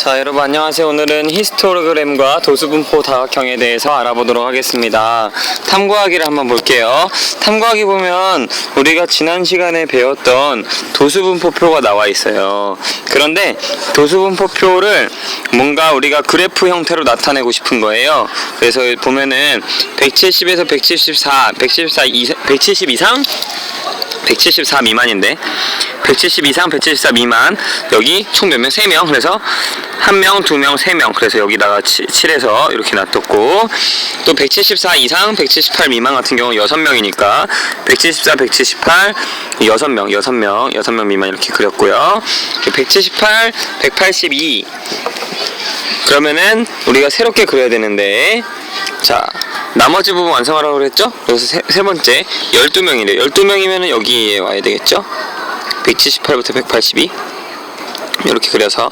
자 여러분 안녕하세요. 오늘은 히스토그램과 도수분포 다각형에 대해서 알아보도록 하겠습니다. 탐구하기를 한번 볼게요. 탐구하기 보면 우리가 지난 시간에 배웠던 도수분포표가 나와 있어요. 그런데 도수분포표를 뭔가 우리가 그래프 형태로 나타내고 싶은 거예요. 그래서 보면은 170에서 174 174 이상, 170 이상 174 미만인데 170 이상 174 미만. 여기 총 몇 명? 3명. 그래서 1명, 2명, 3명. 그래서 여기다가 7, 해서 이렇게 놔뒀고. 또 174 이상 178 미만 같은 경우 6명이니까 174, 178 6명, 6명, 6명 미만 이렇게 그렸고요. 178, 182 그러면은 우리가 새롭게 그려야 되는데. 자 나머지 부분 완성하라고 그랬죠? 그래서 세, 세 번째. 12명이래. 12명이면은 여기에 와야 되겠죠? 178부터 182 이렇게 그려서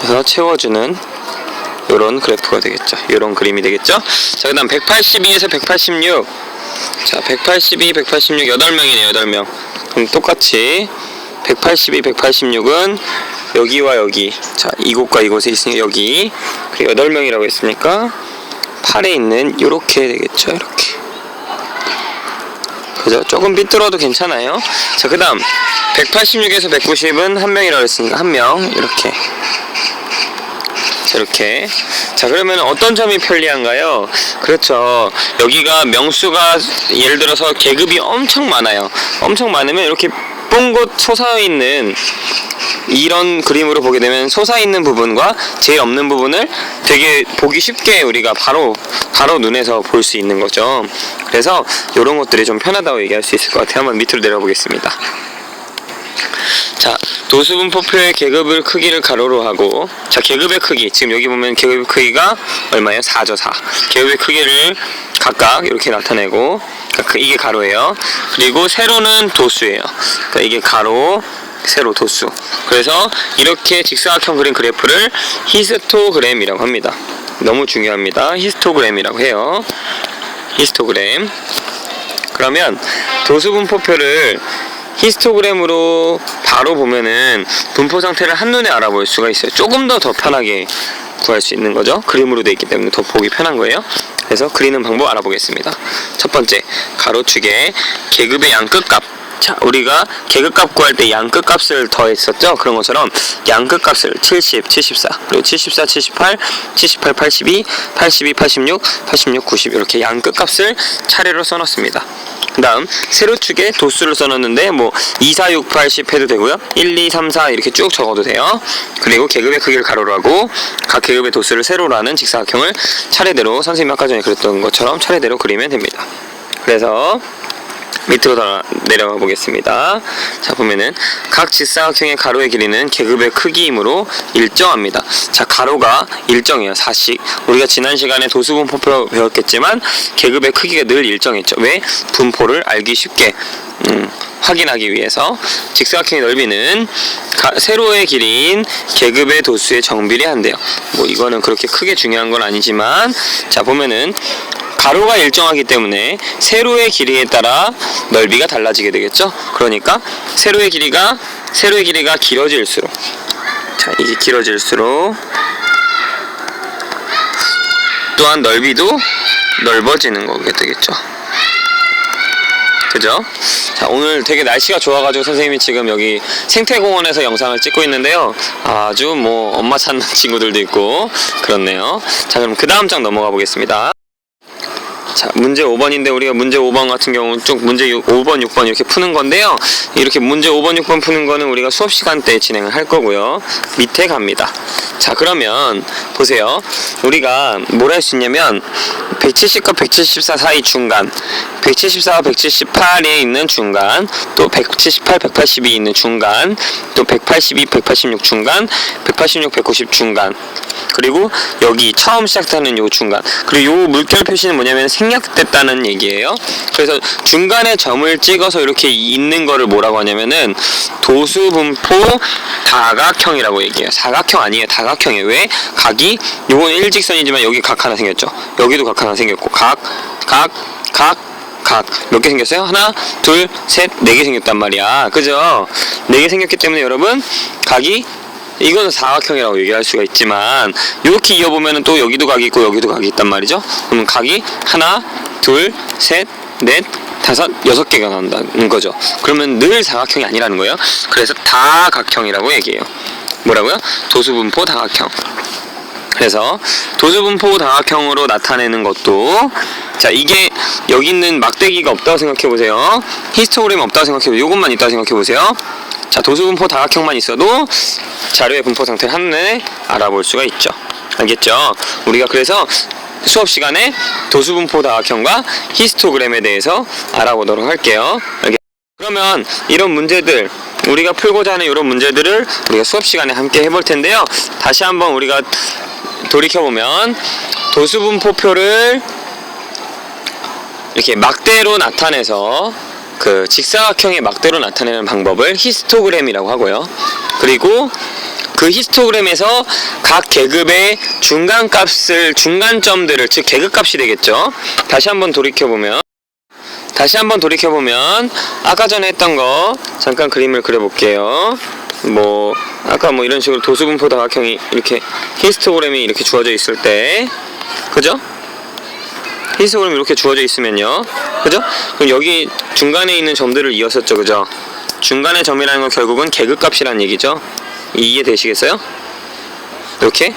그래서 채워주는 요런 그래프가 되겠죠. 요런 그림이 되겠죠? 자 그 다음 182에서 186 자 182, 186 8명이네요 8명. 그럼 똑같이 182, 186은 여기와 여기. 자 이곳과 이곳에 있으니까 여기. 그리고 8명이라고 했으니까 8에 있는 요렇게 되겠죠 이렇게 그죠? 조금 삐뚤어도 괜찮아요. 자 그 다음 186에서 190은 한 명이라고 했으니까 한 명. 이렇게. 자, 이렇게. 자 그러면 어떤 점이 편리한가요? 그렇죠. 여기가 명수가 예를 들어서 계급이 엄청 많아요. 엄청 많으면 이렇게 뽕긋 솟아 있는 이런 그림으로 보게 되면 솟아 있는 부분과 제일 없는 부분을 되게 보기 쉽게 우리가 바로 바로 눈에서 볼 수 있는 거죠. 그래서 이런 것들이 좀 편하다고 얘기할 수 있을 것 같아요. 한번 밑으로 내려보겠습니다 자, 도수분포표의 계급을 크기를 가로로 하고 자, 계급의 크기 지금 여기 보면 계급의 크기가 얼마예요? 4죠, 4. 계급의 크기를 각각 이렇게 나타내고 그러니까 그- 이게 가로예요. 그리고 세로는 도수예요. 그러니까 이게 가로, 세로, 도수. 그래서 이렇게 직사각형 그린 그래프를 히스토그램이라고 합니다. 너무 중요합니다. 히스토그램이라고 해요. 히스토그램. 그러면 도수분포표를 히스토그램으로 바로 보면은 분포 상태를 한눈에 알아볼 수가 있어요. 조금 더 더 편하게 구할 수 있는 거죠. 그림으로 되어 있기 때문에 더 보기 편한 거예요. 그래서 그리는 방법 알아보겠습니다. 첫 번째, 가로축에 계급의 양끝값. 자, 우리가 계급값 구할 때 양끝값을 더했었죠? 그런 것처럼 양끝값을 70, 74, 그리고 74, 78, 78, 82, 82, 86, 86, 90 이렇게 양끝값을 차례로 써놨습니다. 그 다음 세로축에 도수를 써놨는데 뭐 2, 4, 6, 8, 10 해도 되고요. 1, 2, 3, 4 이렇게 쭉 적어도 돼요. 그리고 계급의 크기를 가로로 하고 각 계급의 도수를 세로로 하는 직사각형을 차례대로 선생님이 아까 전에 그랬던 것처럼 차례대로 그리면 됩니다. 그래서 밑으로 더 내려가 보겠습니다. 자 보면은 각 직사각형의 가로의 길이는 계급의 크기이므로 일정합니다. 자 가로가 일정해요. 4씩. 우리가 지난 시간에 도수분 포표 배웠겠지만 계급의 크기가 늘 일정했죠. 왜? 분포를 알기 쉽게 음, 확인하기 위해서 직사각형의 넓이는 가- 세로의 길이인 계급의 도수에 정비례 한대요. 뭐 이거는 그렇게 크게 중요한 건 아니지만 자 보면은 가로가 일정하기 때문에 세로의 길이에 따라 넓이가 달라지게 되겠죠. 그러니까 세로의 길이가 세로의 길이가 길어질수록 자 이게 길어질수록 또한 넓이도 넓어지는 거게 되겠죠. 그죠? 자, 오늘 되게 날씨가 좋아가지고 선생님이 지금 여기 생태공원에서 영상을 찍고 있는데요. 아주 뭐 엄마 찾는 친구들도 있고 그렇네요. 자, 그럼 그 다음 장 넘어가 보겠습니다. 자, 문제 5번인데 우리가 문제 5번 같은 경우 쭉 문제 6, 5번, 6번 이렇게 푸는 건데요. 이렇게 문제 5번, 6번 푸는 거는 우리가 수업 시간 때 진행을 할 거고요. 밑에 갑니다. 자, 그러면 보세요. 우리가 뭘 할 수 있냐면 170과 174 사이 중간, 174와 178에 있는 중간, 또 178, 182에 있는 중간, 또 182, 186 중간, 186, 190 중간, 그리고 여기 처음 시작하는 요 중간, 그리고 요 물결 표시는 뭐냐면 생략됐다는 얘기예요. 그래서 중간에 점을 찍어서 이렇게 있는 거를 뭐라고 하냐면은 도수분포 다각형이라고 얘기해요. 사각형 아니에요. 다각형이에요. 왜? 각이 요건 일직선이지만 여기 각 하나 생겼죠. 여기도 각 하나 생겼고 각, 각, 각, 각 몇 개 생겼어요? 하나, 둘, 셋, 네 개 생겼단 말이야. 그죠? 네 개 생겼기 때문에 여러분 각이 이거는 사각형이라고 얘기할 수가 있지만 이렇게 이어보면 또 여기도 각이 있고 여기도 각이 있단 말이죠. 그러면 각이 하나, 둘, 셋, 넷, 다섯, 여섯 개가 나온다는 거죠. 그러면 늘 사각형이 아니라는 거예요. 그래서 다각형이라고 얘기해요. 뭐라고요? 도수분포 다각형. 그래서 도수분포 다각형으로 나타내는 것도 자 이게 여기 있는 막대기가 없다고 생각해 보세요. 히스토그램 없다고 생각해 보세요. 이것만 있다고 생각해 보세요. 자 도수분포 다각형만 있어도 자료의 분포 상태를 한눈에 알아볼 수가 있죠. 알겠죠? 우리가 그래서 수업 시간에 도수분포 다각형과 히스토그램에 대해서 알아보도록 할게요. 알겠... 그러면 이런 문제들 우리가 풀고자 하는 이런 문제들을 우리가 수업 시간에 함께 해볼 텐데요. 다시 한번 우리가 돌이켜보면 도수분포표를 이렇게 막대로 나타내서 그 직사각형의 막대로 나타내는 방법을 히스토그램이라고 하고요. 그리고 그 히스토그램에서 각 계급의 중간 값을 중간점들을 즉 계급 값이 되겠죠. 다시 한번 돌이켜 보면 다시 한번 돌이켜 보면 아까 전에 했던 거 잠깐 그림을 그려 볼게요. 뭐 아까 뭐 이런 식으로 도수분포 다각형이 이렇게 히스토그램이 이렇게 주어져 있을 때 그죠? 히스토그램이 이렇게 주어져 있으면요. 그죠? 그럼 여기 중간에 있는 점들을 이었었죠. 그죠? 중간의 점이라는 건 결국은 계급값이라는 얘기죠. 이해되시겠어요? 이렇게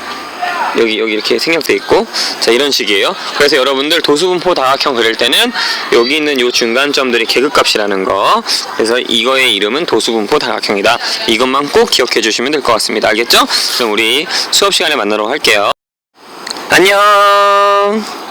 여기 여기 이렇게 생략돼 있고 자 이런 식이에요. 그래서 여러분들 도수분포 다각형 그릴 때는 여기 있는 요 중간점들이 계급값이라는 거. 그래서 이거의 이름은 도수분포 다각형이다. 이것만 꼭 기억해 주시면 될 것 같습니다. 알겠죠? 그럼 우리 수업 시간에 만나러 할게요. 안녕.